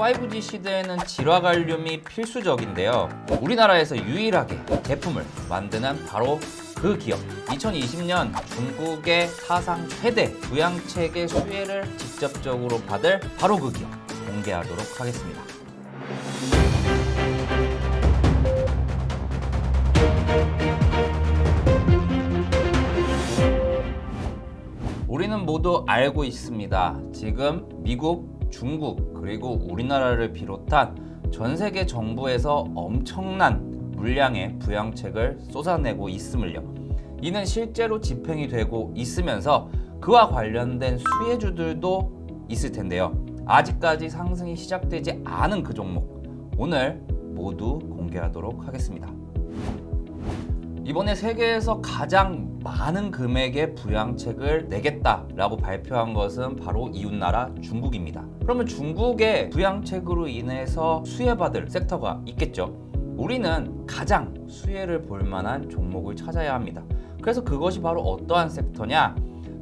5G 시대에는 질화관륨이 필수적인데요. 우리나라에서 유일하게 제품을 만드는 바로 그 기업. 2020년 중국의 사상 최대 부양책의 수혜를 직접적으로 받을 바로 그 기업 공개하도록 하겠습니다. 우리는 모두 알고 있습니다. 지금 미국, 중국, 그리고 우리나라를 비롯한 전 세계 정부에서 엄청난 물량의 부양책을 쏟아내고 있음을요. 이는 실제로 집행이 되고 있으면서 그와 관련된 수혜주들도 있을 텐데요. 아직까지 상승이 시작되지 않은 그 종목 오늘 모두 공개하도록 하겠습니다. 이번에 세계에서 가장 많은 금액의 부양책을 내겠다라고 발표한 것은 바로 이웃나라 중국입니다. 그러면 중국의 부양책으로 인해서 수혜받을 섹터가 있겠죠. 우리는 가장 수혜를 볼 만한 종목을 찾아야 합니다. 그래서 그것이 바로 어떠한 섹터냐?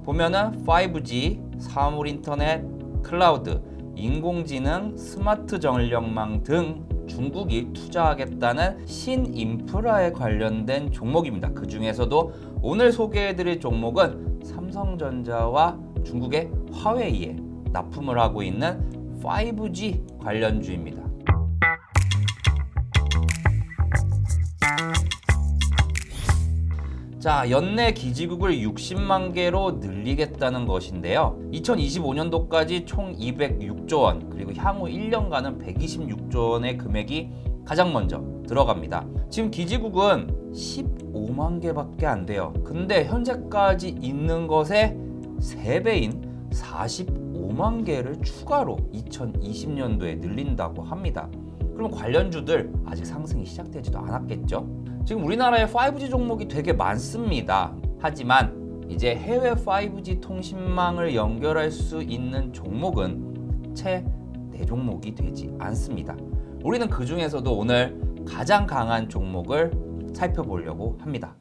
보면은 5G, 사물 인터넷, 클라우드, 인공지능, 스마트 전력망 등 중국이 투자하겠다는 신인프라에 관련된 종목입니다. 그 중에서도 오늘 소개해드릴 종목은 삼성전자와 중국의 화웨이에 납품을 하고 있는 5G 관련주입니다. 자, 연내 기지국을 60만 개로 늘리겠다는 것인데요. 2025년도까지 총 206조 원, 그리고 향후 1년간은 126조 원의 금액이 가장 먼저 들어갑니다. 지금 기지국은 15만 개밖에 안 돼요. 근데 현재까지 있는 것의 3배인 45만 개를 추가로 2020년도에 늘린다고 합니다. 그럼 관련주들 아직 상승이 시작되지도 않았겠죠? 지금 우리나라에 5G 종목이 되게 많습니다. 하지만 이제 해외 5G 통신망을 연결할 수 있는 종목은 채 4종목이 되지 않습니다. 우리는 그 중에서도 오늘 가장 강한 종목을 살펴보려고 합니다.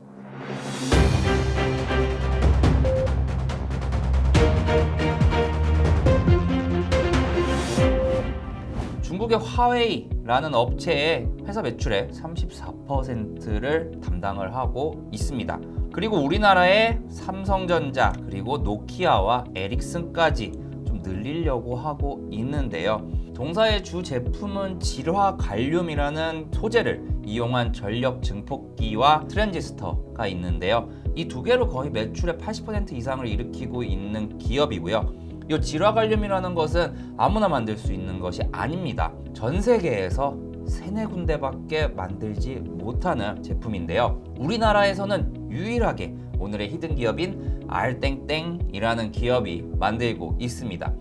중국의 화웨이 라는 업체의 회사 매출의 34%를 담당을 하고 있습니다. 그리고 우리나라의 삼성전자 그리고 노키아와 에릭슨까지 좀 늘리려고 하고 있는데요. 동사의 주 제품은 질화 갈륨이라는 소재를 이용한 전력 증폭기와 트랜지스터가 있는데요. 이 두 개로 거의 매출의 80% 이상을 일으키고 있는 기업이고요. 이 질화갈륨이라는 것은 아무나 만들 수 있는 것이 아닙니다. 전 세계에서 세네 군데밖에 만들지 못하는 제품인데요. 우리나라에서는 유일하게 오늘의 히든 기업인 알땡땡이라는 기업이 만들고 있습니다.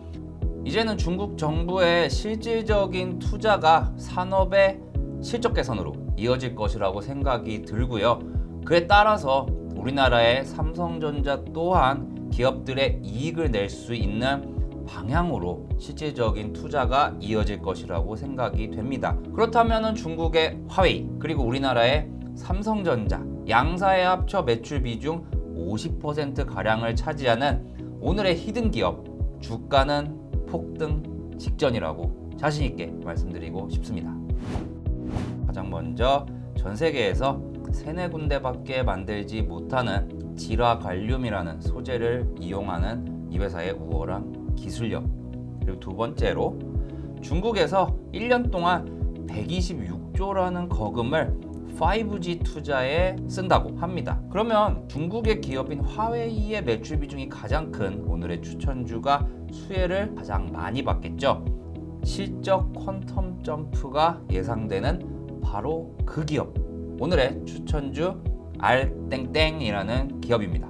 이제는 중국 정부의 실질적인 투자가 산업의 실적 개선으로 이어질 것이라고 생각이 들고요. 그에 따라서 우리나라의 삼성전자 또한 기업들의 이익을 낼 수 있는 방향으로 실질적인 투자가 이어질 것이라고 생각이 됩니다. 그렇다면 중국의 화웨이 그리고 우리나라의 삼성전자 양사의 합쳐 매출 비중 50% 가량을 차지하는 오늘의 히든 기업 주가는 폭등 직전이라고 자신 있게 말씀드리고 싶습니다. 가장 먼저 전 세계에서 세네 군데밖에 만들지 못하는 질화갈륨이라는 소재를 이용하는 이 회사의 우월한 기술력 그리고 두 번째로 중국에서 1년 동안 126조라는 거금을 5G 투자에 쓴다고 합니다. 그러면 중국의 기업인 화웨이의 매출 비중이 가장 큰 오늘의 추천주가 수혜를 가장 많이 받겠죠. 실적 퀀텀 점프가 예상되는 바로 그 기업. 오늘의 추천주 알땡땡이라는 기업입니다.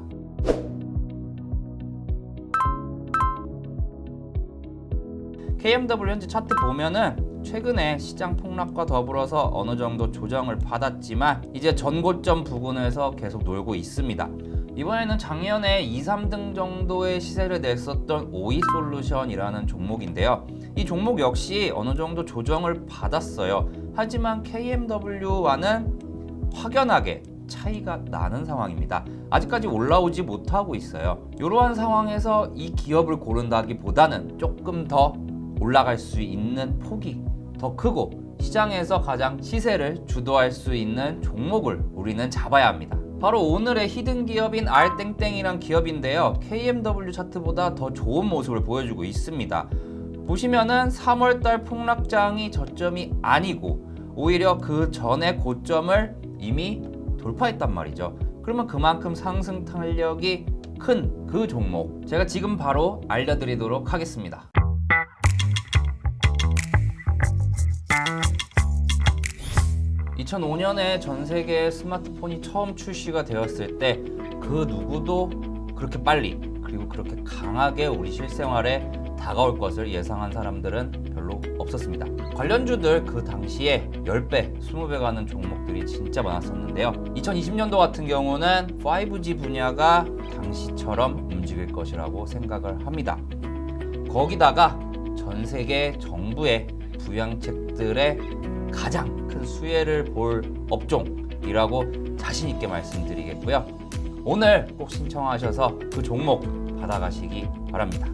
KMW 현재 차트 보면은 최근에 시장 폭락과 더불어서 어느 정도 조정을 받았지만 이제 전고점 부근에서 계속 놀고 있습니다. 이번에는 작년에 2, 3등 정도의 시세를 냈었던 오이 솔루션이라는 종목인데요. 이 종목 역시 어느 정도 조정을 받았어요. 하지만 KMW와는 확연하게 차이가 나는 상황입니다. 아직까지 올라오지 못하고 있어요. 이러한 상황에서 이 기업을 고른다기보다는 조금 더 올라갈 수 있는 폭이 더 크고 시장에서 가장 시세를 주도할 수 있는 종목을 우리는 잡아야 합니다. 바로 오늘의 히든 기업인 R땡땡이란 기업인데요. KMW 차트보다 더 좋은 모습을 보여주고 있습니다. 보시면은 3월달 폭락장이 저점이 아니고 오히려 그 전에 고점을 이미 돌파했단 말이죠. 그러면 그만큼 상승 탄력이 큰 그 종목 제가 지금 바로 알려드리도록 하겠습니다. 2005년에 전 세계 스마트폰이 처음 출시가 되었을 때 그 누구도 그렇게 빨리 그리고 그렇게 강하게 우리 실생활에 다가올 것을 예상한 사람들은 별로 없었습니다. 관련주들 그 당시에 10배, 20배 가는 종목들이 진짜 많았었는데요. 2020년도 같은 경우는 5G 분야가 당시처럼 움직일 것이라고 생각을 합니다. 거기다가 전 세계 정부의 부양책들의 가장 큰 수혜를 볼 업종이라고 자신 있게 말씀드리겠고요. 오늘 꼭 신청하셔서 그 종목 받아가시기 바랍니다.